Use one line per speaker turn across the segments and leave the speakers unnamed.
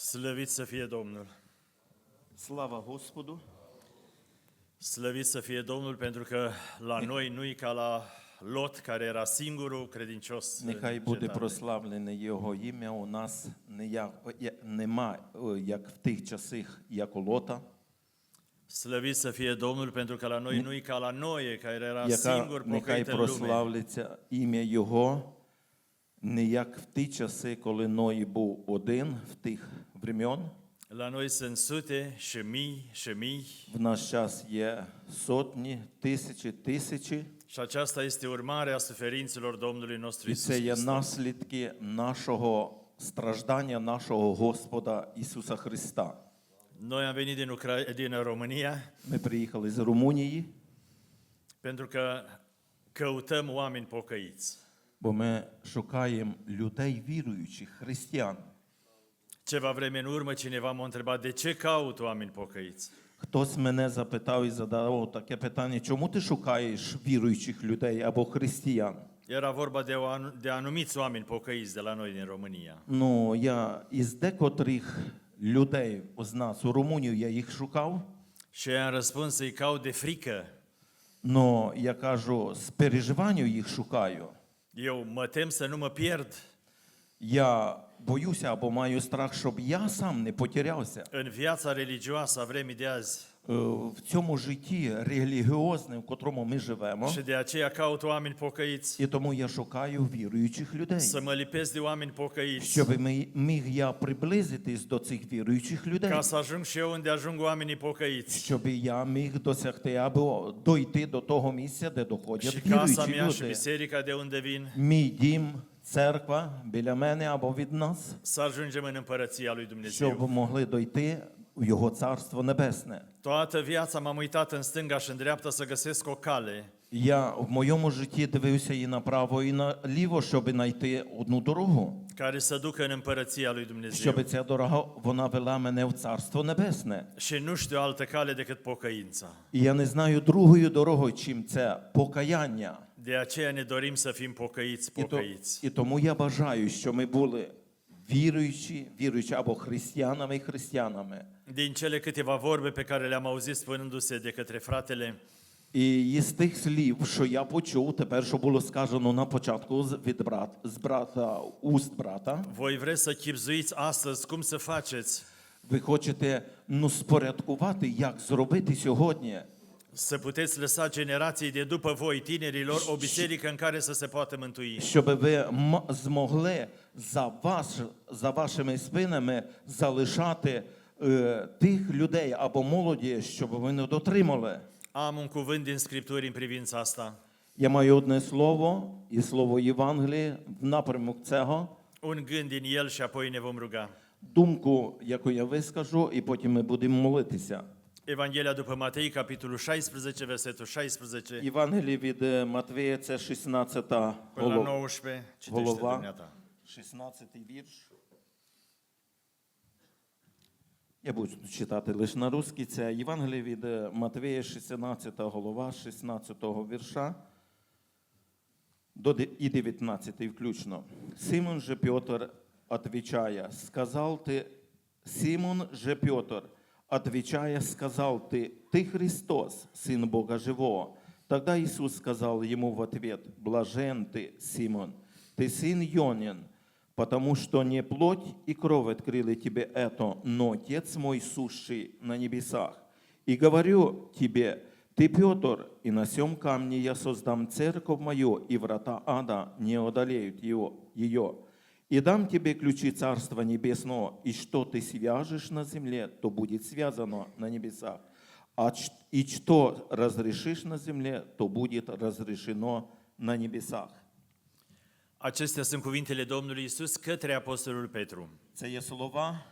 Slăvit să fie Domnul!
Слава Господу!
Slăvit să fie Domnul pentru că la noi nu-i ca la Lot, care era singurul credincios.
Нехай буде прославлене Його ім'я у нас нема, е, як в тих часах, як у Лота,
Slăvit să fie Domnul pentru că la noi nu-i ca la Noe, care era singur
нехай
pocăit în lume.
прославиться ім'я Його, не як в ті часи, коли Ной був один в тих времен.
La noi sunt sute și mii și mii
В наш час є сотні, тисячі, тисячі,
și aceasta este urmarea suferințelor Domnului nostru
і
Isus
це є
Hristos.
наслідки нашого страждання нашого Господа Ісуса Христа.
Noi am venit din, Ucra- din România
Ми приїхали з Румунії,
pentru că căutăm oameni pocăiți.
Бо ми шукаємо людей віруючих, християн.
Ceva vreme în urmă cineva m-a întrebat de ce caut oameni pocăiți.
Хтось мене запитав і задав таке питання: чому ти шукаєш віруючих людей або християн?
Era vorba de, o de anumiți oameni pocăiți de la noi din România.
Ну, я із декотрих людей з нас у Румунію я їх шукав.
Și am răspuns să-i caut de frică.
Но я кажу, з переживанням їх шукаю.
Eu mă tem să nu mă pierd
Я боюся або маю страх, щоб я сам не потерявся
în viața religioasă a vremii de azi.
Е, в цьому житті релігіозне, в котрому ми живемо.
Și de aceea caut oameni pocăiți,
І тому я шукаю віруючих людей.
să mă lipesc de oameni pocăiți,
Щоб ми- міг я приблизитись до цих віруючих людей,
ca să ajung și eu unde ajung oamenii pocăiți.
щоб я міг досягти або дойти до того місця, де доходять
Și casa
віруючі
mea și biserica de unde vin,
Мій дім, церква біля мене або від нас,
să ajungem în împărăția lui Dumnezeu.
щоб могли дойти в його царство небесне.
Toată viața m-am uitat în stânga și în dreapta să găsesc o cale
Я в моєму житті дивився і направо, і наліво, щоб знайти одну дорогу,
care să ducă în împărăția lui Dumnezeu.
щоб ця дорога вона вела мене в царство небесне.
Și nu știu altă cale decât pocăința.
І я не знаю другою дорогою, чим це покаяння.
De aceea ne dorim să fim pocăiți,
І, то,
pocăiți.
і тому я бажаю, що ми були віруючі, віруючі або християнами і християнами.
Din cele câteva vorbe pe care le-am auzit spunându-se de către fratele,
І із тих слів, що я почув, тепер що було сказано на початку з- від брат, з брата, уст брата,
voi vreți să chipzuiți astăzi cum să faceți.
Ви хочете ну, спорядкувати, як зробити сьогодні,
să puteți lăsa generației de după voi, tinerilor, o biserică în care să se poată mântui.
щоб ви м- змогли за, ваш, за вашими спинами залишати е, тих людей або молоді, щоб вони дотримали.
Am un cuvânt din Scripturi în privința asta.
Я маю одне слово і слово Євангелії в напрямок цього,
Un gând din el și apoi ne vom ruga.
думку, яку я вискажу, і потім ми будемо молитися.
Evanghelia după Matei, capitolul 16, versetul 16
Євангеліє від Матвія, це 16
până la
голова.
19. Citește
Голова.
dumneata.
16 вірш. Я буду читати лише на русській. Це Євангеліє від е, Матвія, 16 голова, 16 вірша до де- і 19 включно. Симон же Петр отвечая, сказал ты, Симон же Петр, отвечая, сказал ты, ты Христос, Сын Бога Живого. Тогда Иисус сказал ему в ответ, блажен ты, Симон, ты сын Йонин, потому что не плоть и кровь открыли тебе это, но Отец мой сущий на небесах. И говорю тебе, ты Петр, и на сем камне я создам церковь мою, и врата ада не одолеют ее. И дам тебе ключи Царства Небесного, и что ты свяжешь на земле, то будет связано на небесах. А и что разрешишь на земле, то будет разрешено на небесах.
Acestea sunt cuvintele Domnului Isus către Apostolul Petru.
Це є слова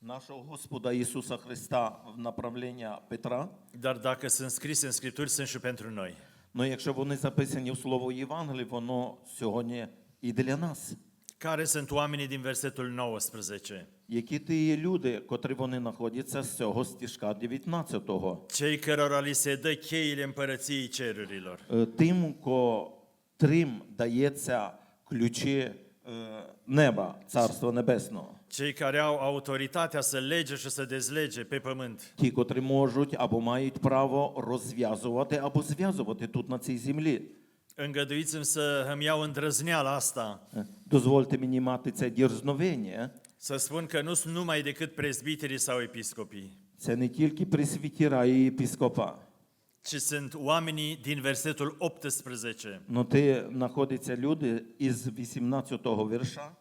нашого Господа Ісуса Христа в направлення Петра.
Dar dacă sunt scrise în Scripturi, sunt și pentru noi.
Ну, якщо вони записані в Слово Євангелії, воно сьогодні і для нас.
Care sunt oamenii din versetul 19?
Які ті є люди, котрі вони знаходяться з цього стіжка 19-го?
Cei cărora li se dă cheile împărăției cerurilor.
Е, Тим, котрим дається ключі е, неба, Царства Небесного.
Cei care au autoritatea să lege și să dezlege pe pământ.
Ті, котрі можуть або мають право розв'язувати або зв'язувати тут на цій землі.
Îngăduiți-mi să îmi iau îndrăzneala asta,
Е, Дозвольте мені мати це дірзновення.
să spun că nu sunt numai decât prezbiterii sau episcopii,
Це не тільки пресвітіра і епіскопа,
ci sunt oamenii din versetul 18.
но ти знаходяться люди із 18-го вірша.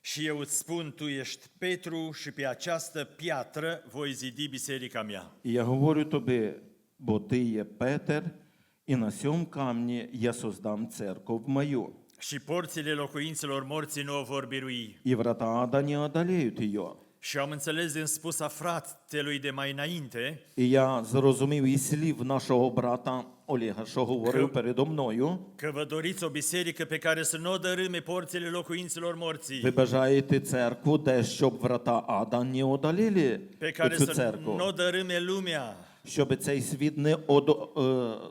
Și eu îți spun, tu ești Petru și pe această piatră voi zidi biserica mea.
І я говорю тобі, бо ти є Петер, і на сьому камні я создам церков мою.
Și porțile locuințelor morții nu o vor birui.
І врата ада не одолеють її.
Și am înțeles din spusa fratelui de mai înainte
І я зрозумів із слів нашого брата Олега, що говорив передо мною.
că vă doriți o biserică pe care să nu o dărâme porțile locuințelor morții,
Ви бажаєте церкву, де щоб врата ада не одоліли
pe care
цю
să
церкву,
nu o dărâme lumea,
щоб цей світ не одо,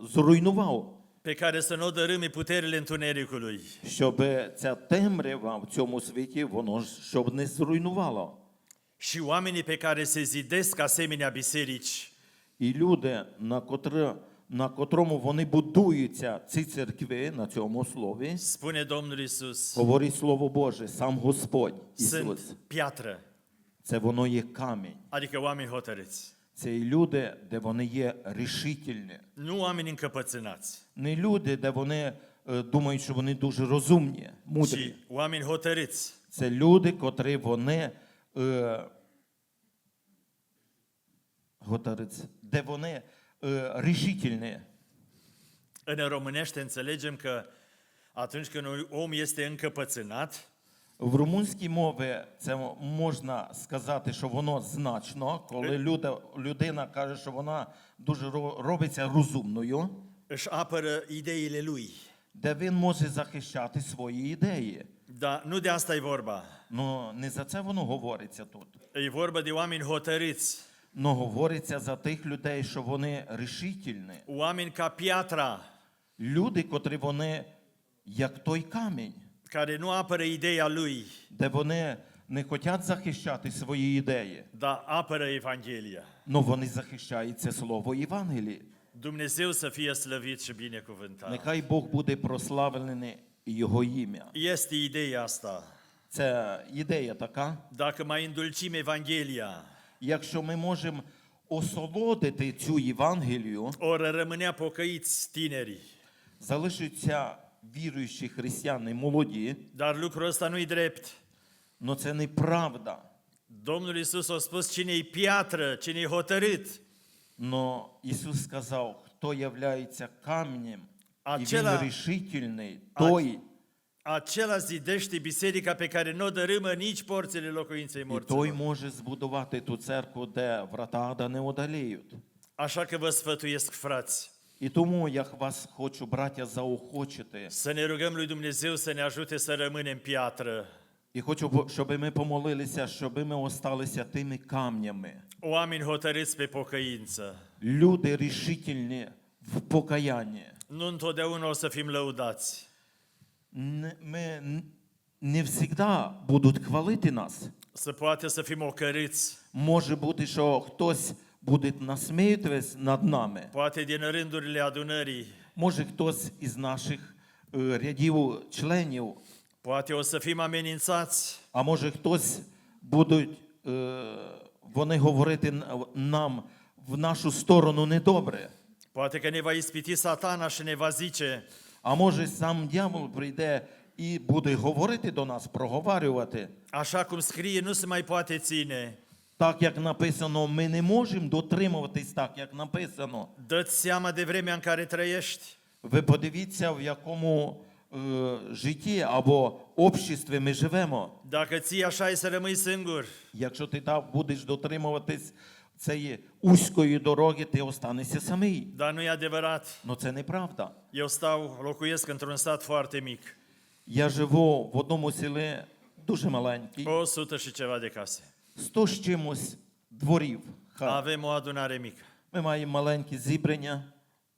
е, зруйнував,
pe care să nu o dărâme puterile întunericului.
щоб ця темрява в цьому світі, воно ж щоб не зруйнувало.
Și oamenii pe care se zidesc asemenea biserici
І люди, на, котре, на котрому вони будуються, ці церкви, на цьому слові,
Spune Domnul Isus,
говорить Слово Боже, сам Господь Ісус.
sunt piatră,
Це воно є камінь.
adică oameni hotărâți.
Це і люди, де вони є рішительні.
Nu oameni încăpățânați,
Не люди, де вони е, думають, що вони дуже розумні, мудрі.
ci oameni hotărâți,
Це люди, котрі вони е, готариць, де вони е, рішительні.
În românește înțelegem că atunci când un om este încăpățânat,
В румунській мові це можна сказати, що воно значно, коли люда, людина каже, що вона дуже робиться розумною,
își apără ideile lui.
де він може захищати свої ідеї.
Dar nu de asta e vorba.
Ну не за це воно говориться тут.
E vorba de oameni hotărâți,
Но говориться за тих людей, що вони рішительні.
oameni ca piatra,
Люди, котрі вони як той камінь,
care nu apără ideea lui,
де вони не хочуть захищати свої ідеї,
dar apără Evanghelia.
але вони захищають це слово Євангелії.
Dumnezeu să fie slăvit și binecuvântat.
Нехай Бог буде прославлений і Його ім'я.
Este ideea asta.
Це ідея така.
Dacă mai îndulcim Evanghelia,
Якщо ми можемо осолодити цю Євангелію,
ori rămânea pocăiți tinerii.
залишаться віруючі християни молоді,
Dar lucrul ăsta nu-i drept.
але це неправда.
Domnul Isus a spus cine-i piatră, cine-i hotărât.
Но Ісус сказав, хто являється камнем, і він рішительний, той,
Acela zidește biserica pe care nu o dărâmă nici porțile locuinței
і той
morților.
може збудувати ту церкву, де врата ада не одоліють.
Așa că vă sfătuiesc, frați,
І тому я вас хочу, браття, заохочити.
să ne rugăm lui Dumnezeu să ne ajute să rămânem piatră.
І хочу, щоб ми помолилися, щоб ми осталися тими камнями.
Oameni hotărâți pe pocăință.
Люди рішительні в покаянні.
Nu întotdeauna o să fim lăudați.
Ми не завжди будуть хвалити нас.
Să poate să fim ocărâți.
Може бути, що хтось буде насміятись над нами.
Poate din rândurile adunării.
Може, хтось із наших е, рядів членів,
Poate o să fim amenințați.
а може хтось будуть е, вони говорити н- нам в нашу сторону недобре.
Poate că ne va ispiti satana și ne va zice
А може, сам дьявол прийде і буде говорити до нас, проговарювати.
Așa cum scrie, nu se mai poate ține.
Так як написано, ми не можемо дотримуватись так, як написано.
Dă-ți seama de vremea în care trăiești.
Ви подивіться, в якому е, житті або обществі ми живемо.
Dacă ții așa e să rămâi singur.
Якщо ти так будеш дотримуватись цієї узької дороги, ти останешся самий.
Dar nu e adevărat.
Ну це неправда.
Eu stau, locuiesc într-un sat foarte mic.
Я живу в одному селі дуже маленький,
100 și ceva de case.
Сто з чимось дворів. хат.
Avem o adunare mică.
Ми маємо маленькі зібрання,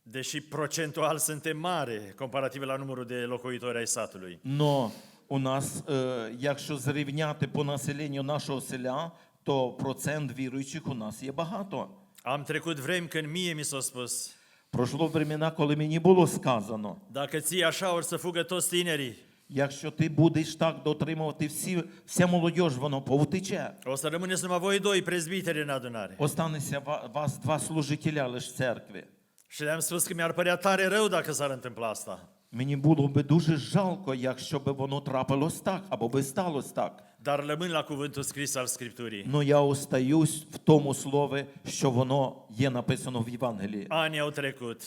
Deși procentual suntem mare comparativ la numărul de locuitori ai satului.
но У нас, е, якщо зрівняти по населенню нашого селя, то процент віруючих у нас є багато.
Am trecut vremi când mie mi s-a spus,
Пройшло времена, коли мені було сказано,
dacă ții așa or să fugă toți tinerii,
якщо ти будеш так дотримувати всі, вся молодь, воно повтече.
o să numai voi doi prezbiteri în adunare.
Останеться ва- вас два служителя лише в церкві.
Și le-am spus că mi-ar părea tare rău dacă s-ar întâmpla asta.
Мені було би дуже жалко, якщо би воно трапилось так, або би сталося так.
Dar rămân la cuvântul scris al Scripturii.
Ну я остаюсь в тому слові, що воно є написано в Євангелії.
Anii au trecut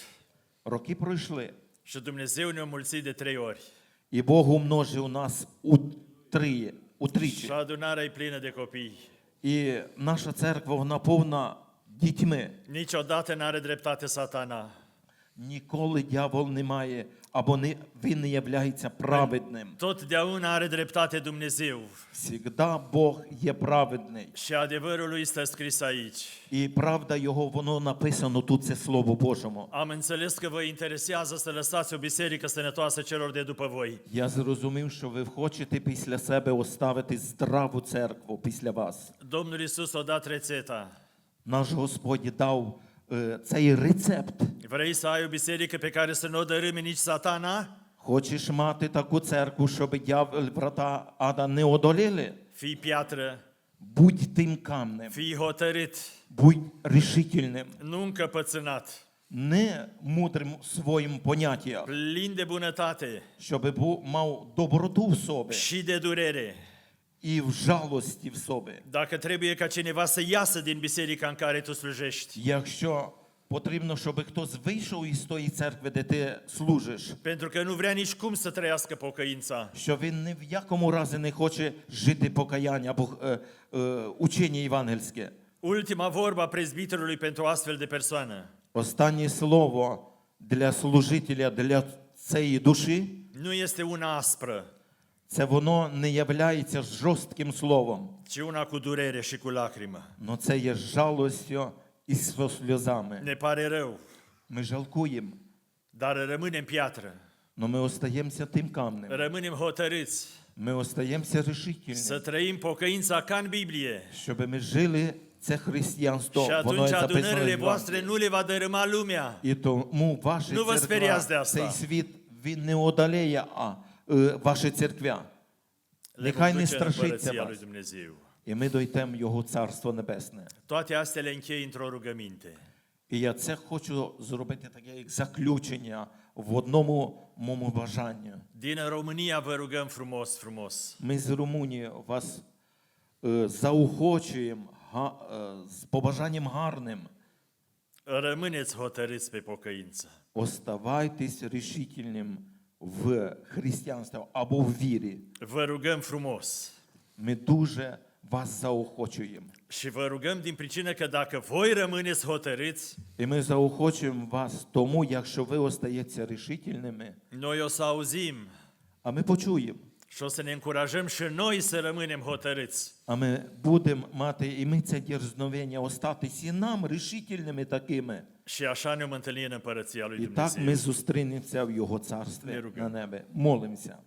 Роки пройшли,
și Dumnezeu ne-a mulțit de trei ori.
І Бог умножив нас у три,
Și
утричі.
adunarea e plină de copii.
І наша церква вона повна дітьми.
Niciodată n-are dreptate satana.
Ніколи дьявол не має, або не, він не являється праведним.
Totdeauna are dreptate Dumnezeu.
Всігда Бог є праведний.
Și adevărul lui stă scris aici.
І правда його, воно написано тут, це Слово Божому.
Am înțeles că vă interesează să lăsați o biserică sănătoasă celor de după voi.
Я зрозумів, що ви хочете після себе оставити здраву церкву після вас.
Domnul Isus a dat rețeta.
Наш Господь дав цей рецепт.
Vrei să ai o biserică pe care să nu o dărâme nici satana?
Хочеш мати таку церкву, щоб дьявол, врата ада не одоліли?
Fii piatră,
Будь тим камнем,
fii hotărât,
будь рішительним,
nu încăpățânat,
не мудрим своїм поняттям,
plin de bunătate
щоб був, мав доброту в собі
și de durere.
І в жалості в собі.
Dacă trebuie ca cineva să iasă din biserica în care tu slujești,
Якщо потрібно, щоб хтось вийшов із тої церкви, де ти служиш,
pentru că nu vrea nici cum să trăiască pocăința,
що він ні в якому разі не хоче жити покаяння або е, е, учення євангельське.
ultima vorbă a prezbiterului pentru astfel de persoană
Останнє слово для служителя, для цієї душі,
nu este una aspră,
це воно не являється жорстким словом,
ci una cu durere și cu lacrimă.
але це є жалостю і зі сльозами.
Ne pare rău,
Ми жалкуємо,
dar rămânem piatră,
але ми остаємося тим камнем.
rămânem hotărâți
Ми остаємося
să
решительними,
trăim pocăința ca în Biblie.
щоб ми жили це християнство.
Și
Воно
atunci
є записано в
adunările
Євангелії.
voastre nu le va dărâma lumea.
І тому ваші
Ну, ви спирясь де
церква, цей світ, він не одоліє, а е, ваші церквя. Нехай не страшиться вас. І ми дойдемо Його Царство Небесне.
Toate astea le închei într-o rugăminte.
І я це хочу зробити таке як заключення в одному моєму бажанню.
Din România vă rugăm frumos, frumos.
Ми з Румунії вас е, заохочуємо га, е, з побажанням гарним.
Rămâneți hotărâți pe pocăință.
Оставайтесь рішительним в християнство або в вірі.
Vă rugăm frumos.
Ми дуже вас заохочуємо.
Și vă rugăm din pricină că dacă voi rămâneți hotărâți,
І ми заохочуємо вас тому, якщо ви остаєтеся рішительними,
noi o să auzim
а ми почуємо.
O să ne încurajăm și noi să rămânem hotărâți.
А ми будемо мати і ми це дерзновення остатись і нам рішительними такими.
Și așa ne-om întâlni în împărăția lui
І так ми зустрінемося в Його царстві
Не ругай.
на небі. Молимося.